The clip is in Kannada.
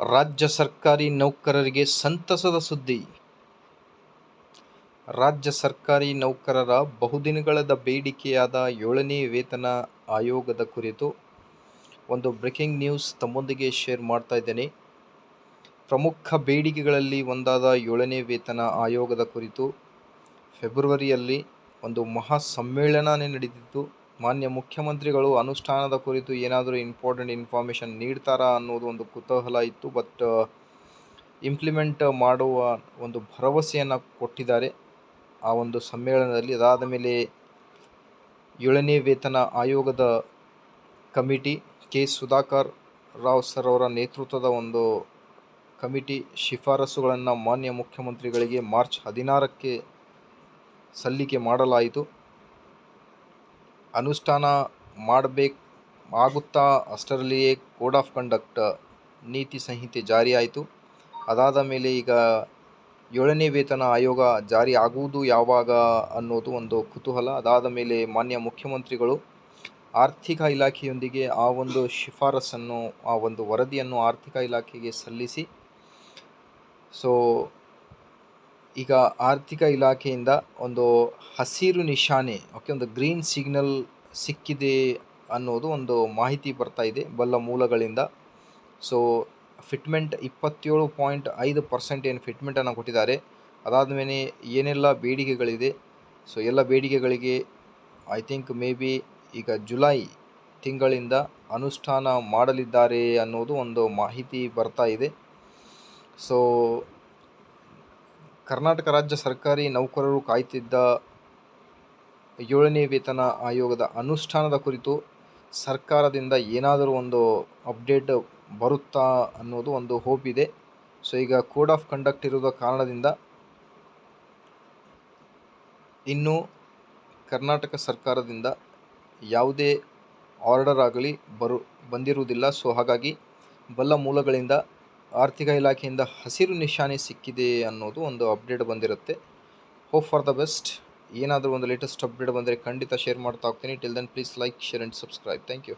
ರಾಜ್ಯ ಸರ್ಕಾರಿ ನೌಕರರಿಗೆ ಸಂತಸದ ಸುದ್ದಿ. ರಾಜ್ಯ ಸರ್ಕಾರಿ ನೌಕರರ ಬಹುದಿನಗಳದ ಬೇಡಿಕೆಯಾದ ಏಳನೇ ವೇತನ ಆಯೋಗದ ಕುರಿತು ಒಂದು ಬ್ರೇಕಿಂಗ್ ನ್ಯೂಸ್ ತಮ್ಮೊಂದಿಗೆ ಶೇರ್ ಮಾಡ್ತಾ ಇದ್ದೇನೆ. ಪ್ರಮುಖ ಬೇಡಿಕೆಗಳಲ್ಲಿ ಒಂದಾದ ಏಳನೇ ವೇತನ ಆಯೋಗದ ಕುರಿತು ಫೆಬ್ರವರಿಯಲ್ಲಿ ಒಂದು ಮಹಾ ಸಮ್ಮೇಳನ ನಡೆದಿತ್ತು. ಮಾನ್ಯ ಮುಖ್ಯಮಂತ್ರಿಗಳು, ಅನುಷ್ಠಾನದ ಕುರಿತು ಏನಾದರೂ ಇಂಪಾರ್ಟೆಂಟ್ ಇನ್ಫಾರ್ಮೇಷನ್ ನೀಡ್ತಾರಾ ಅನ್ನೋದು ಒಂದು ಕುತೂಹಲ ಇತ್ತು ಬಟ್ ಇಂಪ್ಲಿಮೆಂಟ್ ಮಾಡುವ ಒಂದು ಭರವಸೆಯನ್ನು ಕೊಟ್ಟಿದ್ದಾರೆ. ಆ ಒಂದು ಸಮ್ಮೇಳನದಲ್ಲಿ ಅದಾದ ಮೇಲೆ ಏಳನೇ ವೇತನ ಆಯೋಗದ committee, K. Sudhakar Rao sir ಅವರ ನೇತೃತ್ವದ ಒಂದು ಕಮಿಟಿ ಶಿಫಾರಸುಗಳನ್ನು ಮಾನ್ಯ ಮುಖ್ಯಮಂತ್ರಿಗಳಿಗೆ ಮಾರ್ಚ್ ಹದಿನಾರಕ್ಕೆ ಸಲ್ಲಿಕೆ ಮಾಡಲಾಯಿತು. ಅನುಷ್ಠಾನ ಮಾಡಬೇಕು ಆಗುತ್ತಾ? ಅಷ್ಟರಲ್ಲಿಯೇ ಕೋಡ್ ಆಫ್ ಕಂಡಕ್ಟ್ ನೀತಿ ಸಂಹಿತೆ ಜಾರಿಯಾಯಿತು ಅದಾದ ಮೇಲೆ ಈಗ ಏಳನೇ ವೇತನ ಆಯೋಗ ಜಾರಿ ಆಗುವುದು ಯಾವಾಗ ಅನ್ನೋದು ಒಂದು ಕುತೂಹಲ. ಅದಾದ ಮೇಲೆ ಮಾನ್ಯ ಮುಖ್ಯಮಂತ್ರಿಗಳು ಆರ್ಥಿಕ ಇಲಾಖೆಯೊಂದಿಗೆ ಆ ಒಂದು ಶಿಫಾರಸನ್ನು, ಆ ಒಂದು ವರದಿಯನ್ನು ಆರ್ಥಿಕ ಇಲಾಖೆಗೆ ಸಲ್ಲಿಸಿ, ಸೊ ಈಗ ಆರ್ಥಿಕ ಇಲಾಖೆಯಿಂದ ಒಂದು ಹಸಿರು ನಿಶಾನೆ ಓಕೆ ಒಂದು ಗ್ರೀನ್ ಸಿಗ್ನಲ್ ಸಿಕ್ಕಿದೆ ಅನ್ನೋದು ಒಂದು ಮಾಹಿತಿ ಬರ್ತಾ ಇದೆ ಬಲ್ಲ ಮೂಲಗಳಿಂದ. ಸೊ ಫಿಟ್ಮೆಂಟ್ ಇಪ್ಪತ್ತೇಳು ಪಾಯಿಂಟ್ ಐದು ಪರ್ಸೆಂಟ್ ಏನು ಫಿಟ್ಮೆಂಟನ್ನು ಕೊಟ್ಟಿದ್ದಾರೆ. ಅದಾದ ಮೇಲೆ ಏನೆಲ್ಲ ಬೇಡಿಕೆಗಳಿದೆ? ಸೊ ಎಲ್ಲ ಬೇಡಿಕೆಗಳಿಗೆ ಐ ಥಿಂಕ್ ಮೇ ಬಿ ಈಗ ಜುಲೈ ತಿಂಗಳಿಂದ ಅನುಷ್ಠಾನ ಮಾಡಲಿದ್ದಾರೆ ಅನ್ನೋದು ಒಂದು ಮಾಹಿತಿ ಬರ್ತಾ ಇದೆ. ಸೊ ಕರ್ನಾಟಕ ರಾಜ್ಯ ಸರ್ಕಾರಿ ನೌಕರರು ಕಾಯ್ತಿದ್ದ ಏಳನೇ ವೇತನ ಆಯೋಗದ ಅನುಷ್ಠಾನದ ಕುರಿತು ಸರ್ಕಾರದಿಂದ ಏನಾದರೂ ಒಂದು ಅಪ್ಡೇಟ್ ಬರುತ್ತಾ ಅನ್ನೋದು ಒಂದು ಹೋಪ್ ಇದೆ ಸೊ, ಈಗ ಕೋಡ್ ಆಫ್ ಕಂಡಕ್ಟ್ ಇರುವ ಕಾರಣದಿಂದ ಇನ್ನು ಕರ್ನಾಟಕ ಸರ್ಕಾರದಿಂದ ಯಾವುದೇ ಆರ್ಡರ್ ಆಗಲಿ ಬರು, ಬಂದಿರುವುದಿಲ್ಲ. ಸೊ, ಹಾಗಾಗಿ ಬಲ್ಲ ಮೂಲಗಳಿಂದ ಆರ್ಥಿಕ ಇಲಾಖೆಯಿಂದ ಹಸಿರು ನಿಶಾನೆ ಸಿಕ್ಕಿದೆ ಅನ್ನೋದು ಒಂದು ಅಪ್ಡೇಟ್ ಬಂದಿರುತ್ತೆ. ಹೋಪ್ ಫಾರ್ ದ ಬೆಸ್ಟ್ ಏನಾದರೂ ಒಂದು ಲೇಟೆಸ್ಟ್ ಅಪ್ಡೇಟ್ ಬಂದರೆ ಖಂಡಿತ ಶೇರ್ ಮಾಡ್ತಾ ಹೋಗ್ತೀನಿ. Till then please like share and subscribe thank you